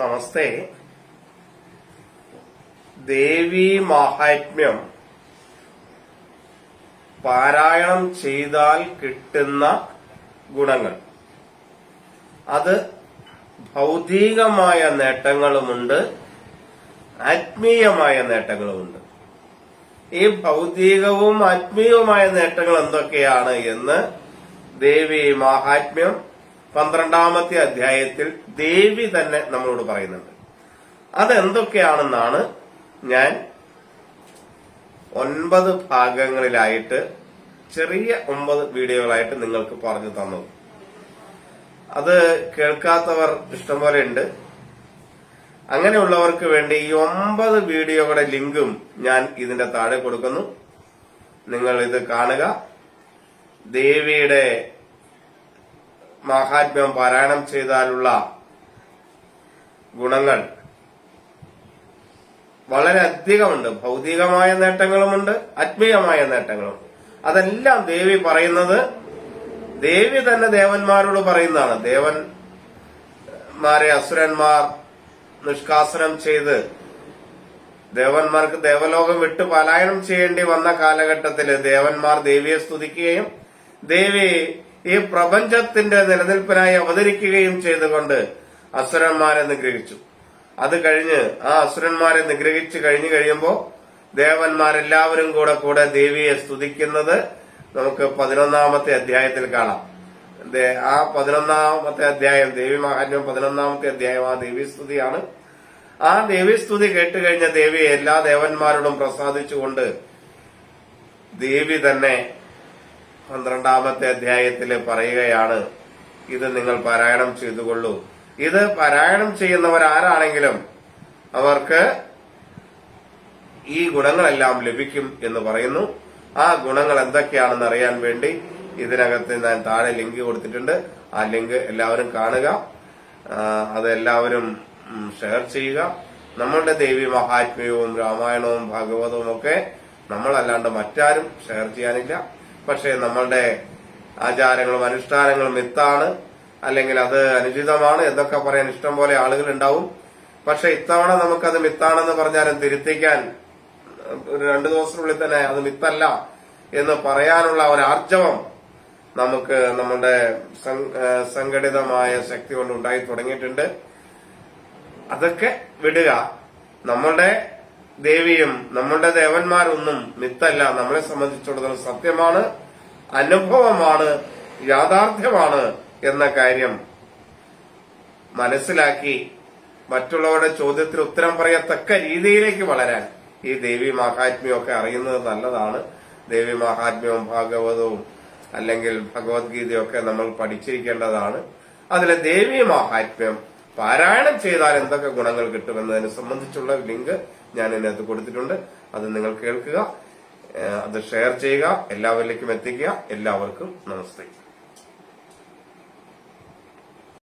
നമസ്തേ ദേവി മാഹാത്മ്യം പാരായണം ചെയ്താൽ കിട്ടുന്ന ഗുണങ്ങൾ. അത് ഭൗതികമായ നേട്ടങ്ങളുമുണ്ട് ആത്മീയമായ നേട്ടങ്ങളുമുണ്ട്. ഈ ഭൗതികവും ആത്മീയവുമായ നേട്ടങ്ങൾ എന്തൊക്കെയാണ് എന്ന് ദേവി മാഹാത്മ്യം പന്ത്രണ്ടാമത്തെ അധ്യായത്തിൽ ദേവി തന്നെ നമ്മളോട് പറയുന്നുണ്ട്. അതെന്തൊക്കെയാണെന്നാണ് ഞാൻ ഒൻപത് ഭാഗങ്ങളിലായിട്ട് ചെറിയ ഒമ്പത് വീഡിയോകളായിട്ട് നിങ്ങൾക്ക് പറഞ്ഞു തന്നത്. അത് കേൾക്കാത്തവർ ഇഷ്ടംപോലെ ഉണ്ട്. അങ്ങനെയുള്ളവർക്ക് വേണ്ടി ഈ ഒമ്പത് വീഡിയോകളുടെ ലിങ്കും ഞാൻ ഇതിന്റെ താഴെ കൊടുക്കുന്നു. നിങ്ങൾ ഇത് കാണുക. ദേവിയുടെ മഹാത്മ്യം പാരായണം ചെയ്താലുള്ള ഗുണങ്ങൾ വളരെയധികമുണ്ട്. ഭൗതികമായ നേട്ടങ്ങളുമുണ്ട് ആത്മീയമായ നേട്ടങ്ങളുമുണ്ട്. അതെല്ലാം ദേവി പറയുന്നത് ദേവി തന്നെ ദേവന്മാരോട് പറയുന്നതാണ്. ദേവന്മാരെ അസുരന്മാർ നിഷ്കാസനം ചെയ്ത് ദേവന്മാർക്ക് ദേവലോകം വിട്ട് പലായനം ചെയ്യേണ്ടി വന്ന കാലഘട്ടത്തിൽ ദേവന്മാർ ദേവിയെ സ്തുതിക്കുകയും ദേവി ഈ പ്രപഞ്ചത്തിന്റെ നിലനിൽപ്പിനായി അവതരിക്കുകയും ചെയ്തുകൊണ്ട് അസുരന്മാരെ നിഗ്രഹിച്ചു. അത് കഴിഞ്ഞ് ആ അസുരന്മാരെ നിഗ്രഹിച്ചു കഴിഞ്ഞു കഴിയുമ്പോൾ ദേവന്മാരെല്ലാവരും കൂടെ കൂടെ ദേവിയെ സ്തുതിക്കുന്നത് നമുക്ക് പതിനൊന്നാമത്തെ അധ്യായത്തിൽ കാണാം. ആ പതിനൊന്നാമത്തെ അധ്യായം ദേവി മഹാന്യം പതിനൊന്നാമത്തെ അധ്യായം ആ ദേവീസ്തുതിയാണ് ആ ദേവീസ്തുതി കേട്ട് കഴിഞ്ഞ ദേവിയെ എല്ലാ ദേവന്മാരോടും പ്രസാദിച്ചുകൊണ്ട് ദേവി തന്നെ പന്ത്രണ്ടാമത്തെ അധ്യായത്തിൽ പറയുകയാണ്. ഇത് നിങ്ങൾ പാരായണം ചെയ്തുകൊള്ളൂ. ഇത് പാരായണം ചെയ്യുന്നവർ ആരാണെങ്കിലും അവർക്ക് ഈ ഗുണങ്ങളെല്ലാം ലഭിക്കും എന്ന് പറയുന്നു. ആ ഗുണങ്ങൾ എന്തൊക്കെയാണെന്ന് അറിയാൻ വേണ്ടി ഇതിനകത്ത് ഞാൻ താഴെ ലിങ്ക് കൊടുത്തിട്ടുണ്ട്. ആ ലിങ്ക് എല്ലാവരും കാണുക. അത് എല്ലാവരും ഷെയർ ചെയ്യുക. നമ്മളുടെ ദേവി മഹാത്മ്യവും രാമായണവും ഭാഗവതവും ഒക്കെ നമ്മളല്ലാണ്ട് മറ്റാരും ഷെയർ ചെയ്യാനില്ല. പക്ഷേ നമ്മളുടെ ആചാരങ്ങളും അനുഷ്ഠാനങ്ങളും മിത്താണ് അല്ലെങ്കിൽ അത് അനുചിതമാണ് എന്നൊക്കെ പറയാൻ ഇഷ്ടം പോലെ ആളുകൾ ഉണ്ടാവും പക്ഷെ ഇത്തവണ നമുക്കത് മിത്താണെന്ന് പറഞ്ഞാലും തിരുത്തിക്കാൻ ഒരു രണ്ടു ദിവസത്തിനുള്ളിൽ തന്നെ അത് മിത്തല്ല എന്ന് പറയാനുള്ള ഒരു നമുക്ക് നമ്മുടെ സംഘടിതമായ ശക്തി കൊണ്ട് ഉണ്ടായി തുടങ്ങിയിട്ടുണ്ട്. അതൊക്കെ വിടുക. നമ്മളുടെ ദേവിയും നമ്മളുടെ ദേവന്മാരൊന്നും മിത്തല്ല. നമ്മളെ സംബന്ധിച്ചിടത്തോളം സത്യമാണ് അനുഭവമാണ് യാഥാർത്ഥ്യമാണ് എന്ന കാര്യം മനസ്സിലാക്കി മറ്റുള്ളവരുടെ ചോദ്യത്തിന് ഉത്തരം പറയത്തക്ക രീതിയിലേക്ക് വളരാൻ ഈ ദേവി മഹാത്മ്യമൊക്കെ അറിയുന്നത് നല്ലതാണ്. ദേവി മഹാത്മ്യവും ഭാഗവതവും അല്ലെങ്കിൽ ഭഗവത്ഗീതയൊക്കെ നമ്മൾ പഠിച്ചിരിക്കേണ്ടതാണ്. അതിലെ ദേവി മഹാത്മ്യം പാരായണം ചെയ്താൽ എന്തൊക്കെ ഗുണങ്ങൾ കിട്ടുമെന്നതിനെ സംബന്ധിച്ചുള്ള ലിങ്ക് ഞാൻ ഇതിനകത്ത് കൊടുത്തിട്ടുണ്ട്. അത് നിങ്ങൾ കേൾക്കുക അത് ഷെയർ ചെയ്യുക എല്ലാവരിലേക്കും എത്തിക്കുക. എല്ലാവർക്കും നമസ്തേ.